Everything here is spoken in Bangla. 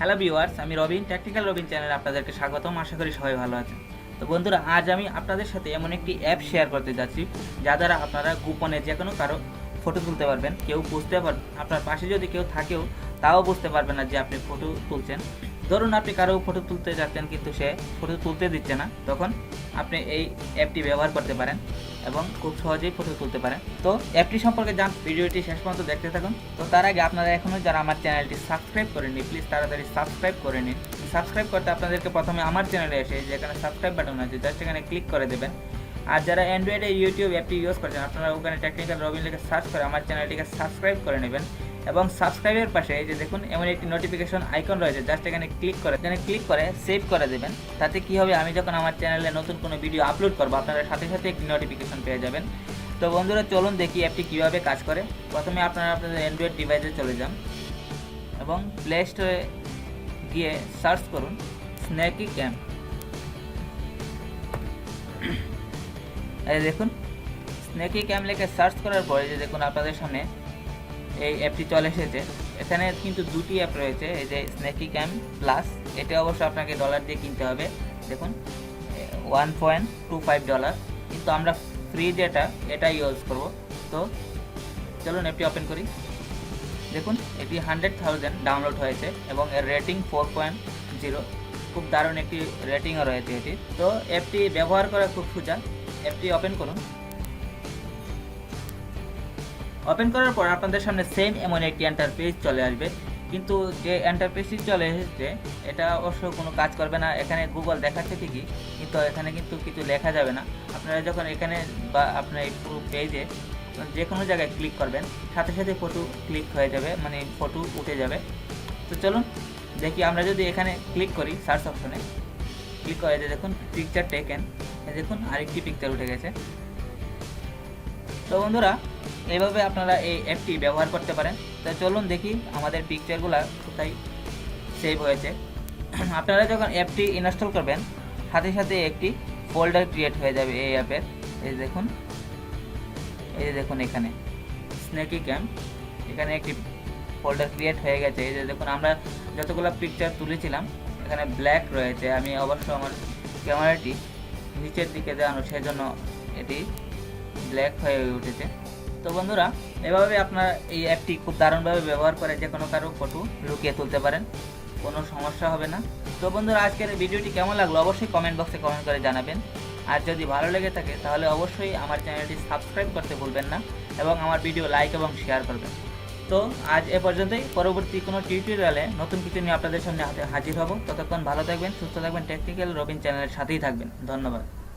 হ্যালো ভিউয়ার্স আমি রবিন টেকনিক্যাল রবিন চ্যানেলে আপনাদেরকে স্বাগতম, আশা করি সবাই ভালো আছেন। তো বন্ধুরা, আজ আমি আপনাদের সাথে এমন একটি অ্যাপ শেয়ার করতে যাচ্ছি, যা দ্বারা আপনারা গোপনে যে কোনো কারও ফটো তুলতে পারবেন, কেউ বুঝতে পারবেন আপনার পাশে যদি কেউ থাকেও, তাও বুঝতে পারবে না যে আপনি ফটো তুলছেন। ধরুন আপনি কারও ফটো তুলতে যাচ্ছেন, কিন্তু সে ফটো তুলতে দিচ্ছে না, তখন আপনি এই অ্যাপটি ব্যবহার করতে পারেন। এবং খুব সহজেই ফটো তুলতে পারেন। তো অ্যাপটি সম্পর্কে জান, ভিডিওটি শেষ পর্যন্ত দেখতে থাকুন। তো তার আগে আপনারা এখনও যারা আমার চ্যানেলটি সাবস্ক্রাইব করেননি প্লিজ তাড়াতাড়ি সাবস্ক্রাইব করে নিন। সাবস্ক্রাইব করতে আপনাদেরকে প্রথমে আমার চ্যানেলে এসে যেখানে সাবস্ক্রাইব বাটন আছে জাস্ট সেখানে ক্লিক করে দেবেন। আর যারা অ্যান্ড্রয়েডে ইউটিউব অ্যাপটি ইউজ করছেন, আপনারা ওখানে টেকনিক্যাল রবিন লিখে সার্চ করে আমার চ্যানেলটিকে সাবস্ক্রাইব করে নেবেন। এবং সাবস্ক্রাইবের পাশে এই যে দেখুন, এমন একটি নোটিফিকেশন আইকন রয়েছে জাস্ট এখানে ক্লিক করে এখানে ক্লিক করে সেভ করে দেবেন। তাতে কি হবে, আমি যখন আমার চ্যানেলে নতুন কোনো ভিডিও আপলোড করব আপনারা সাথে সাথে একটি নোটিফিকেশন পেয়ে যাবেন। তো বন্ধুরা, চলুন দেখি অ্যাপটি কীভাবে কাজ করে। প্রথমে আপনারা আপনাদের অ্যান্ড্রয়েড ডিভাইসে চলে যান এবং প্লে স্টোরে গিয়ে সার্চ করুন স্ন্যাকি ক্যাম্প দেখুন স্ন্যাকি ক্যাম্প লিখে সার্চ করার পরে যে দেখুন, আপনাদের সামনে এই অ্যাপটি চলে এসেছে। এখানে কিন্তু দুটি অ্যাপ রয়েছে, এই যে স্নেকি ক্যাম প্লাস এটা অবশ্য আপনাকে ডলার দিয়ে কিনতে হবে। দেখুন one point two five dollar কিন্তু আমরা ফ্রি যেটা এটা ইউজ করব। তো চলুন অ্যাপটি ওপেন করি। দেখুন, এটি হান্ড্রেড থাউজেন্ড ডাউনলোড হয়েছে এবং এর রেটিং ফোর পয়েন্ট জিরো খুব দারুণ একটি রেটিংও রয়েছে এটি তো অ্যাপটি ব্যবহার করা খুব সোজা। অ্যাপটি ওপেন করুন। ওপেন করার পর আপনাদের সামনে সেম এমন একটি এন্টারপেজ চলে আসবে। কিন্তু যে এন্টারপেজটি চলে এসেছে, এটা অবশ্য কোনো কাজ করবে না। এখানে গুগল দেখাচ্ছে ঠিকই, কিন্তু এখানে কিন্তু কিছু লেখা যাবে না। আপনারা যখন এখানে বা আপনার এই পুরো পেজে যে কোনো জায়গায় ক্লিক করবেন, সাথে সাথে ফটো ক্লিক হয়ে যাবে মানে ফটো উঠে যাবে। তো চলুন, দেখি আমরা যদি এখানে ক্লিক করি সার্চ অপশনে ক্লিক করে দেখুন পিকচার টেকেন দেখুন আরেকটি পিকচার উঠে গেছে। তো বন্ধুরা, এইভাবে আপনারা এই অ্যাপটি ব্যবহার করতে পারেন। তো চলুন দেখি আমাদের পিকচারগুলো কোথায় সেভ হয়েছে। আপনারা যখন অ্যাপটি ইনস্টল করবেন, সাথে সাথে একটি ফোল্ডার ক্রিয়েট হয়ে যাবে এই অ্যাপের। এই দেখুন, এই যে দেখুন এখানে স্নেকি ক্যাম্প এখানে একটি ফোল্ডার ক্রিয়েট হয়ে গেছে। এই যে দেখুন, আমরা যতগুলো পিকচার তুলেছিলাম, এখানে ব্ল্যাক রয়েছে। আমি অবশ্য আমার ক্যামেরাটি নিচের দিকে দেওয়ানো, সেজন্য এটি ব্ল্যাক হয়ে উঠেছে। তো বন্ধুরা, এভাবে আপনারা এই অ্যাপটি খুব দারুণভাবে ব্যবহার করে যে কোনো কারও ফটো লুকিয়ে তুলতে পারেন। কোনো সমস্যা হবে না। তো বন্ধুরা, আজকের ভিডিওটি কেমন লাগল অবশ্যই কমেন্ট বক্সে কমেন্ট করে জানাবেন। আর যদি ভালো লেগে থাকে, তাহলে অবশ্যই আমার চ্যানেলটি সাবস্ক্রাইব করতে ভুলবেন না এবং আমার ভিডিও লাইক এবং শেয়ার করবেন। তো আজ এ পর্যন্তই। পরবর্তী কোনো টিউটোরিয়ালে নতুন কিছু নিয়ে আপনাদের সামনে হাজির হব। ততক্ষণ ভালো থাকবেন, সুস্থ থাকবেন টেকনিক্যাল রবিন চ্যানেলের সাথেই থাকবেন। ধন্যবাদ।